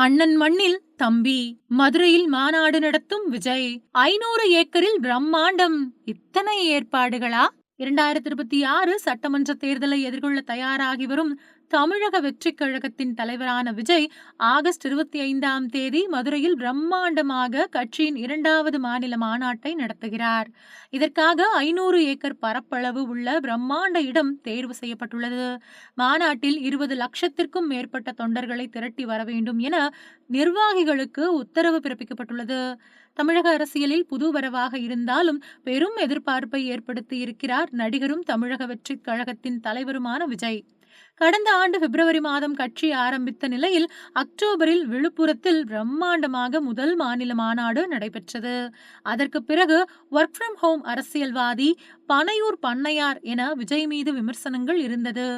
அண்ணன் மண்ணில் தம்பி. மதுரையில் மாநாடு நடத்தும் விஜய். ஐநூறு ஏக்கரில் பிரம்மாண்டம். இத்தனை ஏற்பாடுகளா? இரண்டாயிரத்தி இருபத்தி ஆறு சட்டமன்ற தேர்தலை எதிர்கொள்ள தயாராகி வரும் தமிழக வெற்றிக் கழகத்தின் தலைவரான விஜய் ஆகஸ்ட் இருபத்தி ஐந்தாம் தேதி மதுரையில் பிரம்மாண்டமாக கட்சியின் இரண்டாவது மாநில மாநாட்டை நடத்துகிறார். இதற்காக ஐநூறு ஏக்கர் பரப்பளவு உள்ள பிரம்மாண்ட இடம் தேர்வு செய்யப்பட்டுள்ளது. மாநாட்டில் இருபது லட்சத்திற்கும் மேற்பட்ட தொண்டர்களை திரட்டி வர வேண்டும் என நிர்வாகிகளுக்கு உத்தரவு பிறப்பிக்கப்பட்டுள்ளது. தமிழக அரசியலில் புது வரவாக இருந்தாலும் பெரும் எதிர்பார்ப்பை ஏற்படுத்தி இருக்கிறார் நடிகரும் தமிழக வெற்றிக் கழகத்தின் தலைவருமான விஜய். கடந்த ஆண்டு பிப்ரவரி மாதம் கட்சி ஆரம்பித்த நிலையில் அக்டோபரில் விழுப்புரத்தில் பிரம்மாண்டமாக முதல் மாநில மாநாடு நடைபெற்றது. அதற்கு பிறகு ஒர்க் ஃப்ரம் ஹோம் அரசியல்வாதி பனையூர் பண்ணையார் என விஜய் மீது விமர்சனங்கள் இருந்தது.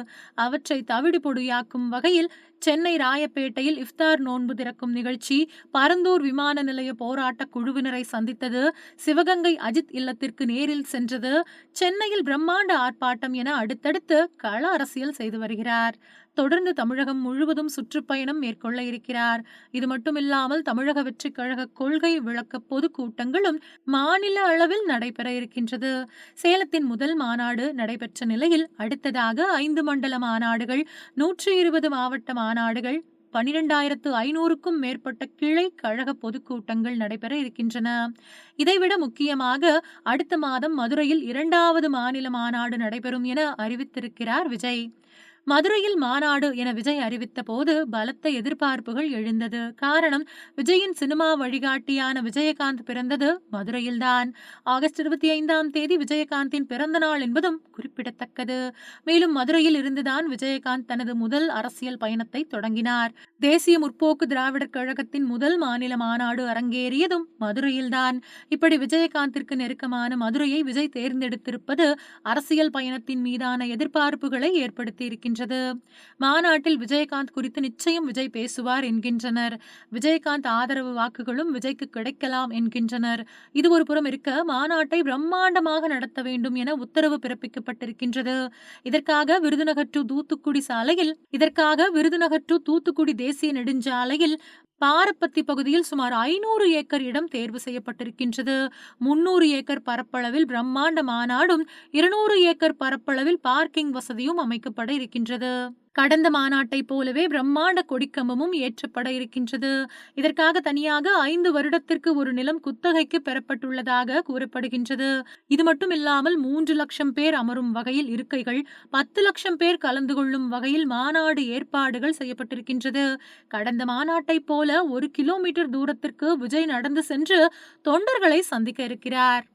அவற்றை தவிடு பொடியாக்கும் வகையில் சென்னை ராயப்பேட்டையில் இஃப்தார் நோன்பு திறக்கும் நிகழ்ச்சி பரந்தூர் விமான நிலைய போராட்ட குழுவினரை சந்தித்தது. சிவகங்கை அஜித் இல்லத்திற்கு நேரில் சென்றது. சென்னையில் பிரம்மாண்ட ஆர்ப்பாட்டம் என அடுத்தடுத்து கள அரசியல் செய்து வருகிறார். இருக்கிறார். தொடர்ந்து தமிழகம் முழுவதும் சுற்றுப்பயணம் மேற்கொள்ள இருக்கிறார். இது மட்டுமில்லாமல் தமிழக வெற்றிக் கழக கொள்கை விளக்க பொதுக்கூட்டங்களும் மாநில அளவில் நடைபெற இருக்கின்றது. சேலத்தின் முதல் மாநாடு நடைபெற்ற நிலையில் அடுத்ததாக ஐந்து மண்டல மாநாடுகள் நூற்றி இருபது மாவட்ட மாநாடுகள் பனிரெண்டாயிரத்து ஐநூறுக்கும் மேற்பட்ட கிளை கழக பொதுக்கூட்டங்கள் நடைபெற இருக்கின்றன. இதைவிட முக்கியமாக அடுத்த மாதம் மதுரையில் இரண்டாவது மாநில மாநாடு நடைபெறும் என அறிவித்திருக்கிறார் விஜய். மதுரையில் மாநாடு என விஜய் அறிவித்த போது பலத்த எதிர்பார்ப்புகள் எழுந்தது. காரணம் விஜயின் சினிமா வழிகாட்டியான விஜயகாந்த் பிறந்தது மதுரையில்தான். ஆகஸ்ட் இருபத்தி ஐந்தாம் தேதி விஜயகாந்தின் பிறந்த நாள் என்பதும் குறிப்பிடத்தக்கது. மேலும் மதுரையில் இருந்துதான் விஜயகாந்த் தனது முதல் அரசியல் பயணத்தை தொடங்கினார். தேசிய முற்போக்கு திராவிடர் கழகத்தின் முதல் மாநில மாநாடு அரங்கேறியதும் மதுரையில்தான். இப்படி விஜயகாந்திற்கு நெருக்கமான மதுரையை விஜய் தேர்ந்தெடுத்திருப்பது அரசியல் பயணத்தின் மீதான எதிர்பார்ப்புகளை ஏற்படுத்தி வருகின்றது மாநாட்டில் விஜயகாந்த் குறித்து நிச்சயம் விஜய் பேசுவார் என்கின்றனர். விஜயகாந்த் ஆதரவு வாக்குகளும் விஜய்க்கு கிடைக்கலாம் என்கின்றனர். இது ஒரு புறம் இருக்க மாநாட்டை பிரம்மாண்டமாக நடத்த வேண்டும் என உத்தரவு பிறப்பிக்கப்பட்டிருக்கின்றது. இதற்காக விருதுநகர் டு தூத்துக்குடி சாலையில் இதற்காக விருதுநகர் டு தூத்துக்குடி தேசிய நெடுஞ்சாலையில் பாரப்பத்தி பகுதியில் சுமார் ஐநூறு ஏக்கர் இடம் தேர்வு செய்யப்பட்டிருக்கின்றது. முன்னூறு ஏக்கர் பரப்பளவில் பிரம்மாண்ட மாநாடும் இருநூறு ஏக்கர் பரப்பளவில் பார்க்கிங் வசதியும் அமைக்கப்பட இருக்கின்றது. கடந்த மாநாட்டைப் போலவே பிரம்மாண்ட கொடிக்கம்பமும் ஏற்றப்பட இருக்கின்றது. இதற்காக தனியாக ஐந்து வருடத்திற்கு ஒரு நிலம் குத்தகைக்கு பெறப்பட்டுள்ளதாக கூறப்படுகின்றது. இது மட்டும் இல்லாமல் மூன்று லட்சம் பேர் அமரும் வகையில் இருக்கைகள் பத்து லட்சம் பேர் கலந்து கொள்ளும் வகையில் மாநாடு ஏற்பாடுகள் செய்யப்பட்டிருக்கின்றது. கடந்த மாநாட்டைப் போல ஒரு கிலோமீட்டர் தூரத்திற்கு விஜய் நடந்து சென்று தொண்டர்களை சந்திக்க இருக்கிறார்.